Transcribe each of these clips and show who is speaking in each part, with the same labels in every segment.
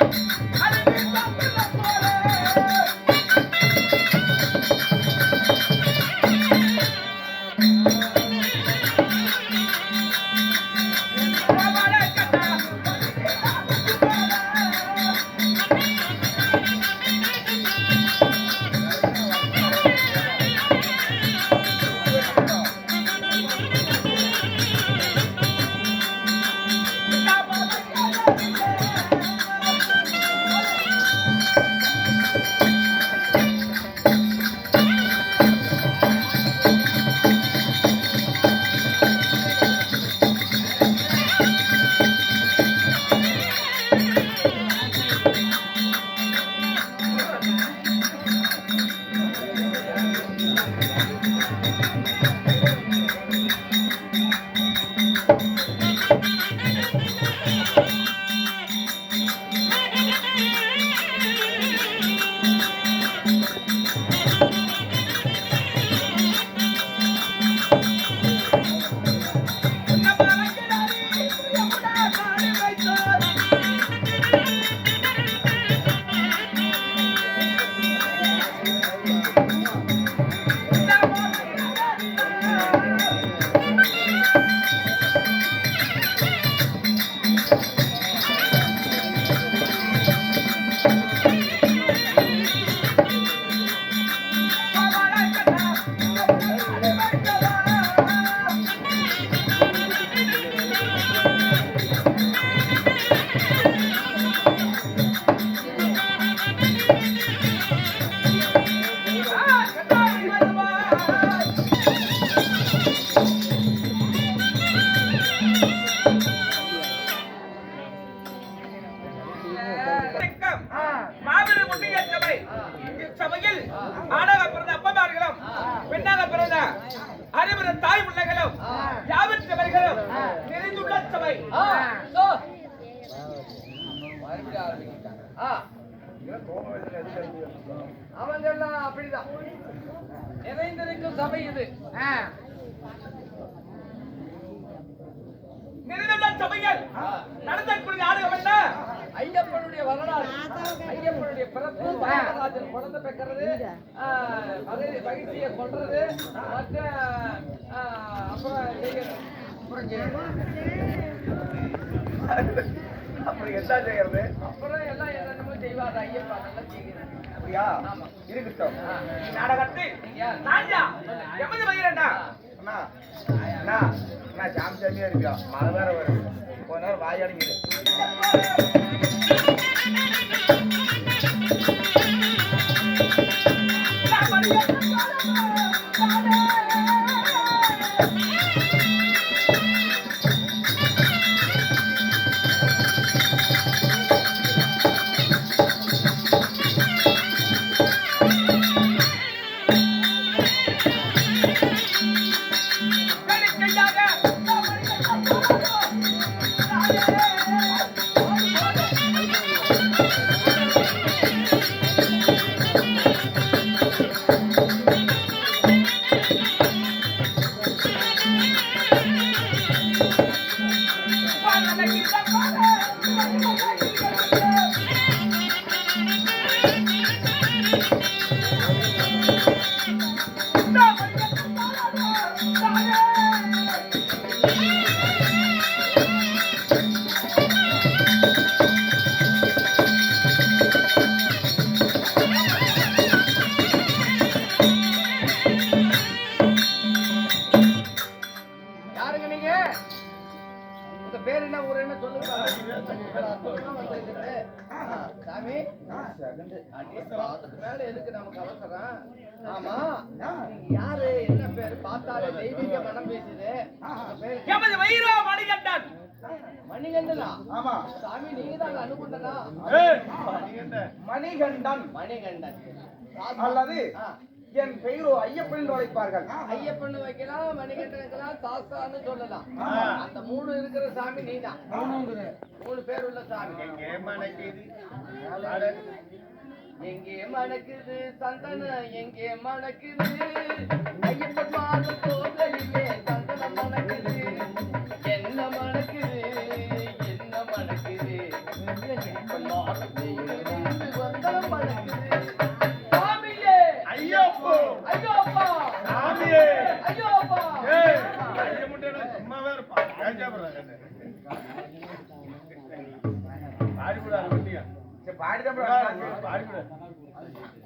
Speaker 1: Thank you.
Speaker 2: அவங்க எல்லாம் அப்படிதான். நிறைந்திருக்கும் சபை இது.
Speaker 1: சபையில் நடத்தக்கூடிய ஆளுகம் என்ன?
Speaker 2: ஐயப்பனுடைய வரலாறு. ஐயப்பனுடைய பிறப்பு வரதராஜன் குழந்தை பெக்கிறது மகிழ்ச்சியை கொள்றது மற்ற அப்புறம் செய்யறது. அப்புறம்
Speaker 1: என்ன செய்யறது?
Speaker 2: அப்புறம் எல்லாம் என்னென்னமோ செய்வார் ஐயப்பா நல்லா செய்கிறார்.
Speaker 1: அப்படியா. இருக்கட்டும். நாடகத்தில் நான்யா? எமது வயிறண்டா அண்ணா. அண்ணா அண்ணா சாமி சாமியா இருக்கியா? மழை வேற வரும் கொஞ்ச நேரம் வாயாடிங்க
Speaker 2: சாமி மேல எதுக்கு நமக்கு அவசரம் ஆமா யாரு என்ன பேரு பார்த்தாலே தெய்வீக மனம் பேசுது
Speaker 1: எமது வயிறோ மணிகண்டன்.
Speaker 2: மணிகண்டனா?
Speaker 1: ஆமா.
Speaker 2: சாமி நீங்க தான் அனுப்புண்டனா
Speaker 1: மணிகண்டன்.
Speaker 2: மணிகண்டன்.
Speaker 1: அல்லது. என் பெயரோ ஐயப்பன் என்று அழைப்பார்கள்.
Speaker 2: ஐயப்பன் வைக்கலாம் மணிகண்டன் வைக்கலாம் சாஸ்தான்னு சொல்லலாம். அந்த மூணு இருக்கிற சாமி நீதான். மூணு பேர் உள்ள சாமி. எங்கே மணக்குது? சந்தன? எங்கே மணக்குது? ஐயப்பன்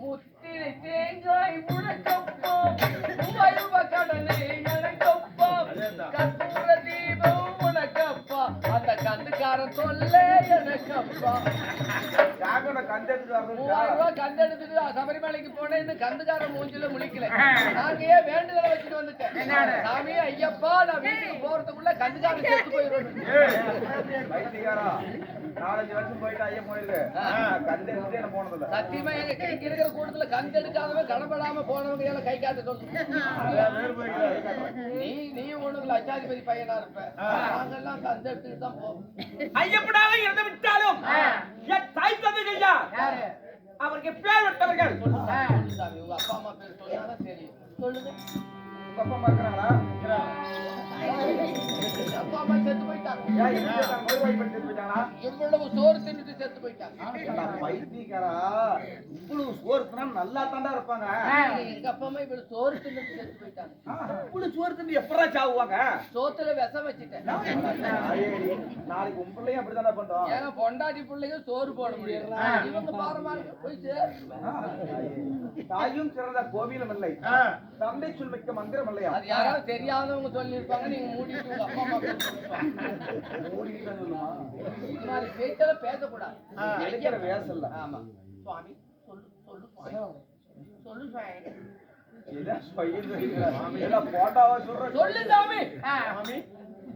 Speaker 2: முத்திரை தேங்காய் முழக்கப்பா உயர்வ கடலே எனக்கப்பா கற்பூர தீபம் உனக்கப்பா அந்த கந்துக்காரன் சொல்ல எனக்கப்பா. சபரிமலைக்கு போனேன். இந்த கந்துக்காரன் மூஞ்சில முழிக்கல. நாங்க ஏன் வேண்டுதலை வச்சுட்டு வந்துட்டேன். சாமி ஐயப்பா நான் வீட்டுக்கு போறதுக்குள்ள போயிடுவேன்
Speaker 1: வைத்தியக்காரா நாலஞ்சு வருஷம் போயிட்டு ஐயன் கோயிலுக்கு நான் கந்து எடுத்துட்டு என்ன போனதில்லை.
Speaker 2: சத்தியமா எங்க கை இருக்கிற கூட்டத்துல கந்து எடுக்காதவன் கடப்படாம போனவங்க எல்லாம் கை காட்ட நீ நீ ஒண்ணுக்கு லட்சாதிபதி பையனா இருப்ப. நாங்கெல்லாம் கந்து எடுத்துட்டு தான் போவோம்
Speaker 1: ஐயப்பனாக இருந்து விட்டாலும் என் தாய் தந்தை ஐயா
Speaker 2: யாரு?
Speaker 1: அவருக்கு பேர் விட்டவர்கள்
Speaker 2: உங்க அப்பா அம்மா பேர் சொன்னாதான் தெரியும். சொல்லுங்க.
Speaker 1: உங்க அப்பா அம்மா இருக்கிறாங்களா?
Speaker 2: இவ்வளவு சோறு தின்னுட்டு செத்து போயிட்டாங்க.
Speaker 1: சோறு தின்னா நல்லா தாண்டா இருப்பாங்க.
Speaker 2: எங்க அப்பா அம்மா இவ்வளவு சோறு தின்னுட்டு செத்து போயிட்டாங்க.
Speaker 1: இவ்வளவு சோறு தின்னு எப்படா சாவுவாங்க?
Speaker 2: சோத்துல விஷம் வச்சுட்டேன்.
Speaker 1: நாளைக்கு உன் பிள்ளையும் அப்படித்தானே பண்றோம்?
Speaker 2: ஏங்க பொண்டாட்டி பிள்ளைங்க சோறு போட முடியாது இவங்க பாரமா போய் சேரு
Speaker 1: தாயும் சிறந்த கோவிலும் இல்லை. தந்தை சொல்மிக்க மந்திரம் இல்லையா?
Speaker 2: அது யாராவது தெரியாதவங்க சொல்லியிருப்பாங்க நீங்க மூடிட்டு உங்க அப்பா அம்மா பேசக்கூடாது ஆமா. சுவாமி சொல்லு சொல்லு சொல்லு சுவாமி. சொல்லு சாமி.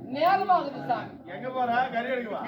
Speaker 2: நேரமாகுது சாமி.
Speaker 3: எங்க போற? கறி எடுக்கவா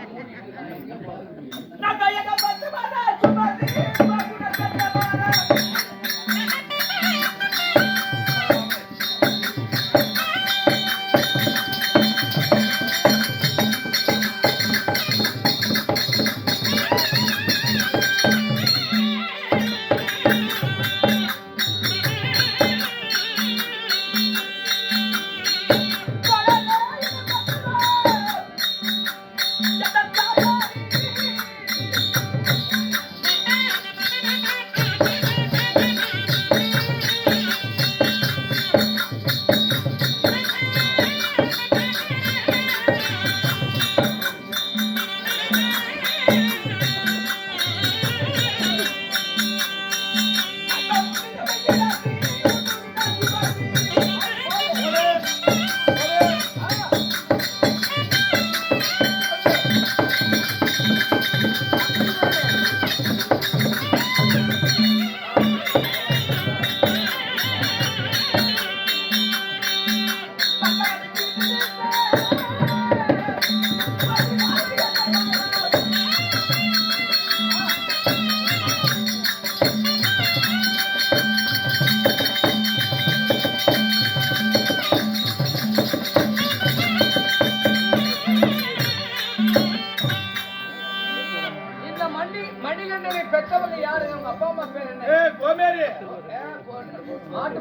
Speaker 2: பெற்றவங்க யாரு? உங்க அப்பா அம்மா பேர் என்ன?
Speaker 3: ஏய் கோமேரி.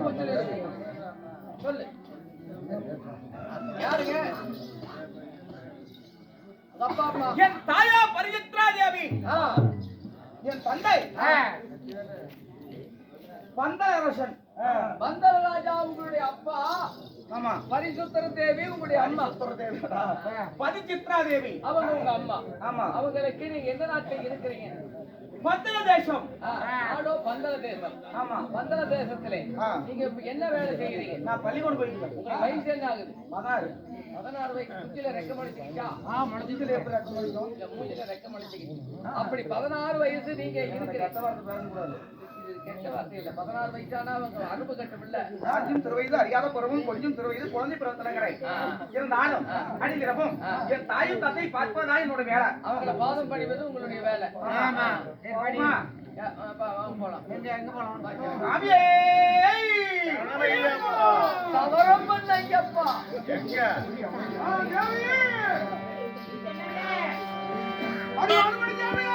Speaker 2: முச்சல் இருக்கு. சொல்லு. யாருங்க? அப்பா அம்மா.
Speaker 1: என் தாயா பரிஜித்ரா தேவி. என் தந்தை. பந்தரசன்
Speaker 2: பந்தர ராஜா உங்களுடைய அப்பா.
Speaker 1: ஆமா.
Speaker 2: பரிசுத்தர தேவி உங்களுடைய அம்மா.
Speaker 1: பதிச்சித்ரா தேவி.
Speaker 2: அவங்க உங்க அம்மா.
Speaker 1: ஆமா.
Speaker 2: அவங்களுக்கு நீங்க எந்த நாட்டுல இருக்கிறீங்க?
Speaker 1: பத்திர தேசம்
Speaker 2: ஆ, நாடோ பந்தர தேசம்
Speaker 1: ஆமா.
Speaker 2: பந்தர தேசத்திலே
Speaker 1: ஆ.
Speaker 2: நீங்க இப்ப என்ன வேலை செய்யறீங்க
Speaker 1: நான் பள்ளிக்கூடம் போயிருக்கேன்
Speaker 2: உங்களுக்கு வயசு என்ன ஆகுது?
Speaker 1: பதினாறு.
Speaker 2: பதினாறு வயசு குச்சில ரெக்க முடிச்சிக்கிச்சா
Speaker 1: இதுல எப்படி ரத்தம் வலிக்கும்?
Speaker 2: இல்ல மூஞ்சில ரெக்க முடிச்சிக்கிச்சு அப்படி பதினாறு வயசு நீங்க இருக்கிறீங்க.
Speaker 1: ரத்த வார்த்தை பேசக்கூடாது.
Speaker 2: கெட்ட வார்த்தை இல்ல பதினாறு வயசானா அவங்க அனுபவ கட்டம் இல்ல
Speaker 1: ராஜ்யம் திருவயது அறியாத பருவம் கொஞ்சம் திருவயது குழந்தை பிறந்தனங்கிறேன் இருந்தாலும் அடிக்கிறப்பும் என் தாயும் தந்தை பார்ப்பதா என்னோட வேலை.
Speaker 2: அவங்கள பாதம் பணிவது உங்களுடைய வேலை.
Speaker 1: ஆமா.
Speaker 2: போலாம். ஐயப்பா
Speaker 3: எங்க!
Speaker 1: அடி, அடி,